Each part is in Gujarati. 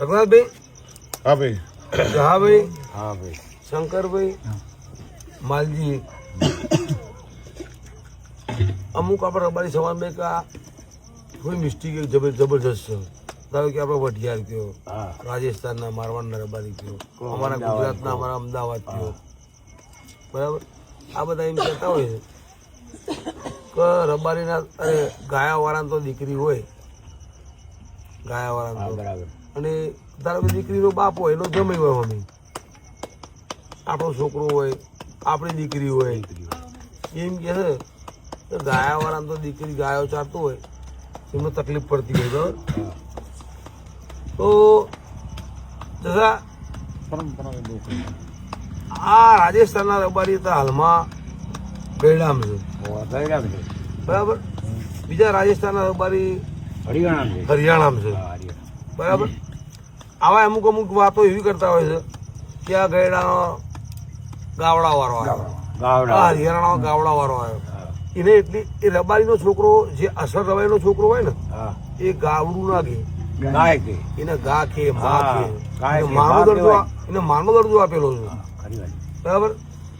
રઘુનાથભાઈ હા ભાઈ. જહાભાઈ? હા ભાઈ. શંકરભાઈ? માલજી. અમુક આપણે રબારી સમાજ કે આ થોડી મિસ્ટેક એક જબરજસ્ત છે. ધારો કે આપણે વઢિયાર કયો હા. રાજસ્થાનના મારવાડના રબારી કયો અમારા ગુજરાતના અમારા અમદાવાદ કયો બરાબર? આ બધા એમ કહેતા હોય છે કે રબારીના અરે ગાયાવાળાને તો દીકરી હોય. હા ગાયાવાળાને બરાબર. અને ધારો કે દીકરીનો બાપ હોય એનો જમાઈ હોય મમ્મી. આપણો છોકરો હોય આપણી દીકરી હોય. એમ કે છે કે ગાયાવાળાને તો દીકરી ગાયો ચારતું હોય એમને તકલીફ પડતી હોય બરાબર. તો જસા આ રાજસ્થાનના રબારી તો હાલમાં ગયડામ. છે બરાબર? બીજા રાજસ્થાનના રબારી હરિયાણામાં છે. બરાબર? આવા અમુક અમુક વાતો એવી કરતા હોય છે કે આ ગયડાનો ગાવડા વાળો આવ્યો આ ગાવડા હરિયાણાનો ગાવડા વાળો આવ્યો એને એટલી એ રબારીનો છોકરો જે અસર રબારીનો છોકરો હોય ને એ ગાવડું ના ગાય કે એને ગા ખે મા કે, માનો. આ- એને માનો દરજ્જો આપેલો છે. બરાબર?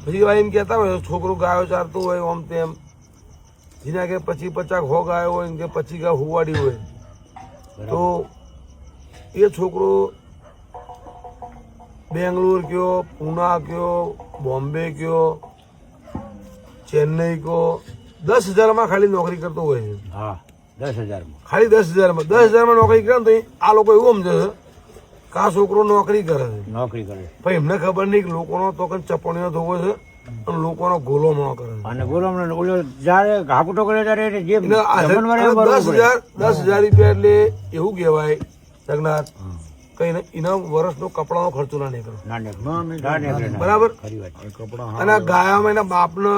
પછી એમ કહેતા હોય છોકરો ગાયો ચારતું હોય આમ તેમ. જેના કે પછી પચાક હો ગાયો હોય ને કે પછી ગા હુવાડી હોય. તો એ છોકરો બેંગ્લોર કયો પૂના કયો બોમ્બે કયો ચેન્નઈ કયો દસ હજારમાં ખાલી નોકરી કરતો હોય છે. હા દસ હજારમાં. ખાલી દસ હજારમાં. દસ હજારમાં નોકરી કરે તો આ લોકો એવું સમજે છે કે આ છોકરો નોકરી કરે છે. નોકરી કરે પણ એમને ખબર નહીં કે લોકોનો તો કંઈ ચપણીઓ ધોવો છે. લોકોનો ગોલોમણો કરે. અને ગોલોમણો ઓલો જ્યારે ઘાકુટો કરે ત્યારે જે દસ પડે. હજાર દસ હજાર રૂપિયા એટલે એવું કહેવાય જગન્નાથ કઈ એના વર્ષનો કપડાનો ખર્ચો ના નીકળે. બરાબર? ખરી વાત છે. કપડા અને ગાયામાં એના બાપને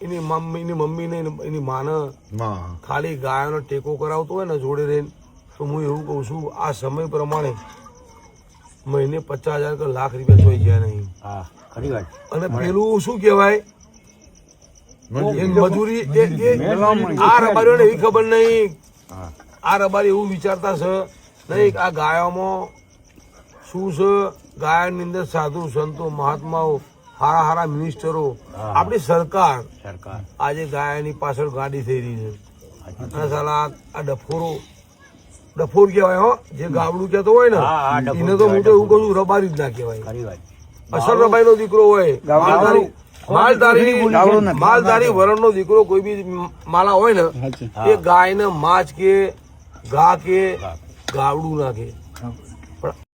એની મમ્મી એની મમ્મીને એની માને ખાલી ગાયોનો ટેકો કરાવતો હોય ને જોડે રહીને તો હું એવું કહું છું આ સમય પ્રમાણે મહિને પચાસ હજાર કે લાખ રૂપિયા જોઈ ગયા નહીં. હા. ખરી વાત. અને પેલું શું કહેવાય? મજૂરી. આ રબારીઓને એવી ખબર નહીં. આ રબારી એવું વિચારતા છે નહીં આ ગાયોમાં શું છે? ગાયનની અંદર સાધુ સંતો મહાત્માઓ હારા હારા મિનિસ્ટરો આપણી સરકાર સરકાર. આજે ગાયની પાછળ ગાડી થઈ રહી છે. અને સાલા આ ડફોરો ડફોર કહેવાય હો જે ગાબડું કહેતો હોય ને એને તો હું તો એવું કહું રબારી જ ના કહેવાય. વાત નો દીકરો હોય. માલધારી માલધારી માલધારી. વરણનો દીકરો કોઈ બી માલા હોય ને એ ગાય ને માછ કે ગા કે ગાવડું નાખે.